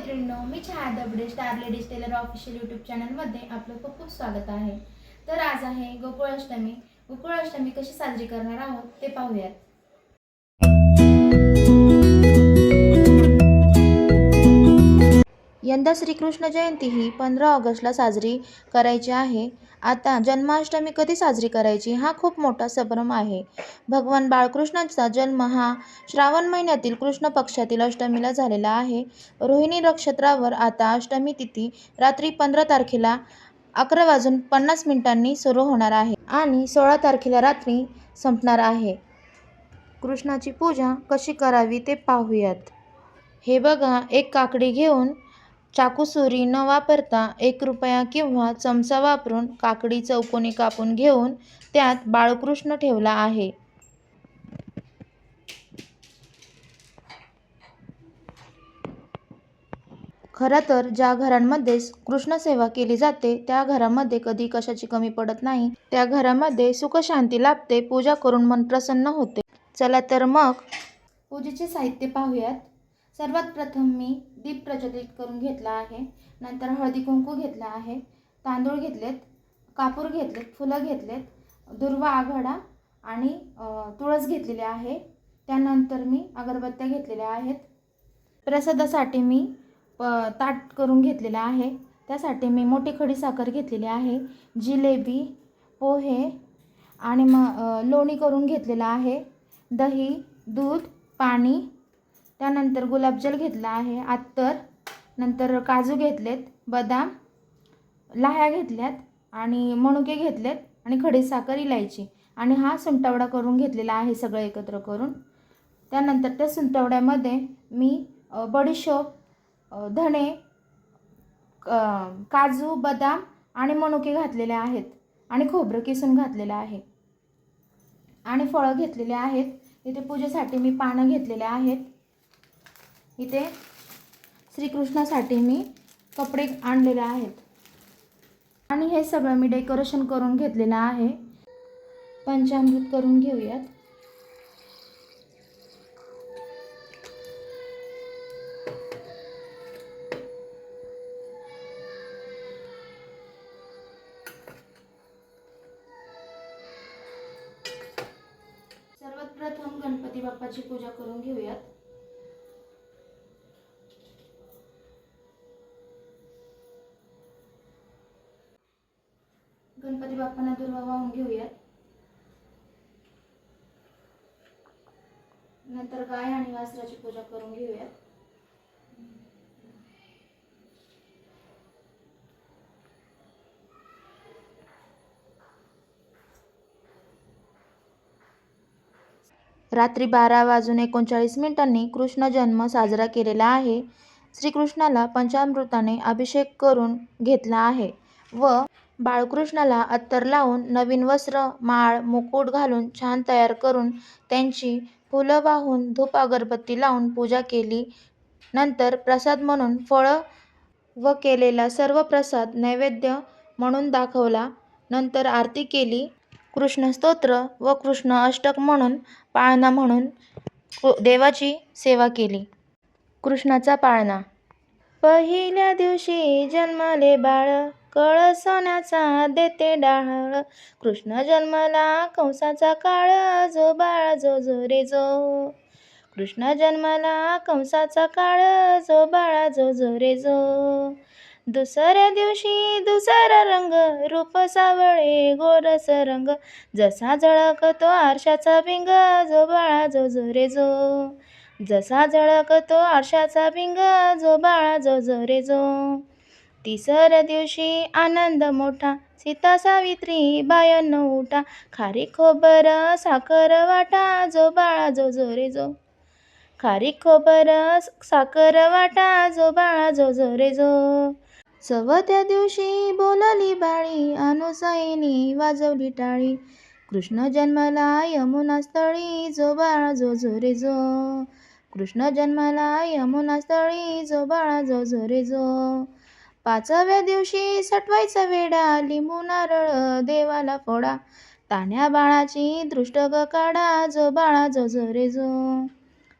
मैत्रिणींनो मी Chhaya Dabade star ladies tailor official YouTube चॅनलमध्ये आपलं खूप खूप स्वागत आहे. तर आज आहे गोकुळाष्टमी गोकुळाष्टमी कशी साजरी करणार आहोत ते पाहूयात. यंदा श्रीकृष्ण जयंती ही पंधरा ऑगस्टला साजरी करायची आहे. आता जन्माष्टमी कधी साजरी करायची? हा खूप मोठा संभ्रम आहे. भगवान बाळकृष्णांचा जन्म हा श्रावण महिन्यातील कृष्ण पक्षातील अष्टमीला झालेला आहे. रोहिणी नक्षत्रावर आता अष्टमी तिथी रात्री पंधरा तारखेला अकरा वाजून पन्नास मिनिटांनी सुरू होणार आहे आणि सोळा तारखेला रात्री संपणार आहे. कृष्णाची पूजा कशी करावी ते पाहूयात. हे बघा एक काकडी घेऊन चाकू सुरी न वापरता एक रुपया किंवा चमचा वापरून काकडी चौकोनी कापून घेऊन त्यात बाळकृष्ण ठेवला आहे. खरं तर ज्या घरांमध्ये कृष्णसेवा केली जाते त्या घरामध्ये कधी कशाची कमी पडत नाही. त्या घरामध्ये सुखशांती लाभते पूजा करून मन प्रसन्न होते. चला तर मग पूजेचे साहित्य पाहूयात. सर्वात प्रथम मी दीप प्रज्वलित करून घेतला आहे. नंतर हळदी कुंकू घेतला आहे. तांदूळ घेतलेत कापूर घेतलेत फुलं घेतलेत दुर्वा आघाडा आणि तुळस घेतलेली आहे. त्यानंतर मी अगरबत्त्या घेतलेल्या आहेत. प्रसादासाठी मी प ताट करून घेतलेलं आहे. त्यासाठी मी मोठी खडी साखर घेतलेली आहे. जिलेबी पोहे आणि मग लोणी करून घेतलेलं आहे. दही दूध पाणी त्यानंतर गुलाबजल घेतला आहे अत्तर नंतर काजू घेतलेत बदाम लाह्या घेतल्यात आणि मणुके घेतलेत आणि खडीसाखर इलायची. आणि हा सुंटवडा करून घेतलेला आहे सगळं एकत्र करून. त्यानंतर त्या सुंटवड्यामध्ये मी बडीशोप धणे काजू बदाम आणि मणुके घातलेले आहेत आणि खोबरं किसून घातलेलं आहे. आणि फळं घेतलेले आहेत. इथे पूजेसाठी मी पानं घेतलेले आहेत. इथे श्रीकृष्णासाठी मी कपडे आणलेले आहेत. आणि हे सगळं मी डेकोरेशन करून घेतलेलं आहे. पंचामृत करून घेऊयात. सर्वात प्रथम गणपती बाप्पाची पूजा करून घेऊयात गणपती बाप्पांना दुर्वा वाहून घेऊयात. नंतर गाय आणि वासराची पूजा करून घेऊयात. रात्री बारा वाजून एकोणचाळीस मिनिटांनी कृष्ण जन्म साजरा केलेला आहे. श्रीकृष्णाला पंचामृताने अभिषेक करून घेतला आहे व बाळकृष्णाला अत्तर लावून नवीन वस्त्र माळ मुकुट घालून छान तयार करून त्यांची फुलं वाहून धूप अगरबत्ती लावून पूजा केली. नंतर प्रसाद म्हणून फळं व केलेला सर्व प्रसाद नैवेद्य म्हणून दाखवला. नंतर आरती केली. कृष्णस्तोत्र व कृष्ण अष्टक म्हणून पाळणा म्हणून देवाची सेवा केली. कृष्णाचा पाळणा. पहिल्या दिवशी जन्मले बाळ. कळ सोन्याचा देते डाळ. कृष्ण जन्मला कंसाचा काळ जो बाळ जो जो रे जो. कृष्ण जन्मला कंसाचा काळ जो बाळा जो जो रे जो. दुसऱ्या दिवशी दुसरा रंग रूप सावळे गोरस रंग जसा झळकतो आरशाचा भिंग जो बाळा जो जो रे जो. जसा झळकतो आरशाचा भिंग जो बाळा जो जो रे जो. तिसऱ्या दिवशी आनंद मोठा सीता सावित्री बायन उठा. खारी खोबर साखर वाटा जो बाळा जो जो रे जो. खारी खोबर साखर वाटा जो बाळा जो जो रे जो. चवथ्या दिवशी बोलली बाळी अनुसयनी वाजवली टाळी. कृष्ण जन्मला यमुना स्थळी जो बाळा जो जो रे जो. कृष्ण जन्मला यमुना स्थळी जो बाळा जो जो रे जो. पाचव्या दिवशी सटवायचा वेडा लिंबू नारळ देवाला फोडा तान्या बाळाची दृष्ट ग काढा जो बाळा जो जो रे जो.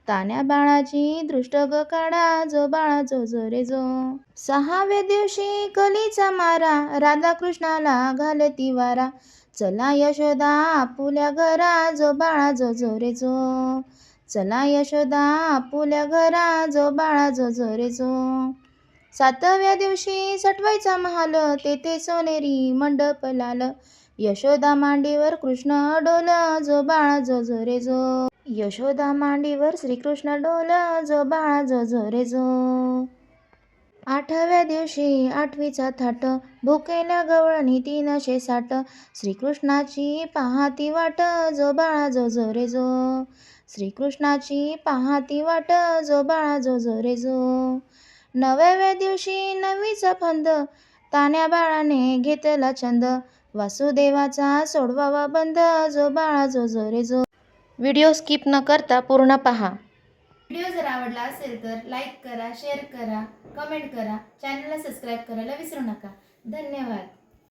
तान्या बाळाची दृष्ट ग काढा जो बाळा जो जो रे जो. सहाव्या दिवशी कलीचा मारा राधाकृष्णाला घालती वारा चला यशोदा आपुल्या घरा जो बाळा जो जो रे जो. चला यशोदा आपुल्या घरा जो बाळा जो जो रे जो. सातव्या दिवशी सटवायचा महाल तेथे सोनेरी मंडप लाल. यशोदा मांडीवर कृष्ण डोल जो बाळा जो जो रे जो. यशोदा मांडीवर श्रीकृष्ण डोल जो बाळा जो जो रे जो. आठव्या दिवशी आठवीचा थाट भुकेल्या गवळणी तीनशे साठ श्रीकृष्णाची पाहाती वाट जो बाळा जो जो रे जो. श्रीकृष्णाची पाहाती वाट जो बाळा जो जो रे जो. नवव्या दिवशी नववीचा फंद. ताण्या बाळाने घेतला छंद. वासुदेवाचा सोडवावा बंद. जो बाळा जो जो रे जो व्हिडिओ स्किप न करता पूर्ण पहा. व्हिडिओ जर आवडला असेल तर लाईक करा शेअर करा कमेंट करा. चॅनलला सबस्क्राईब करायला विसरू नका. धन्यवाद.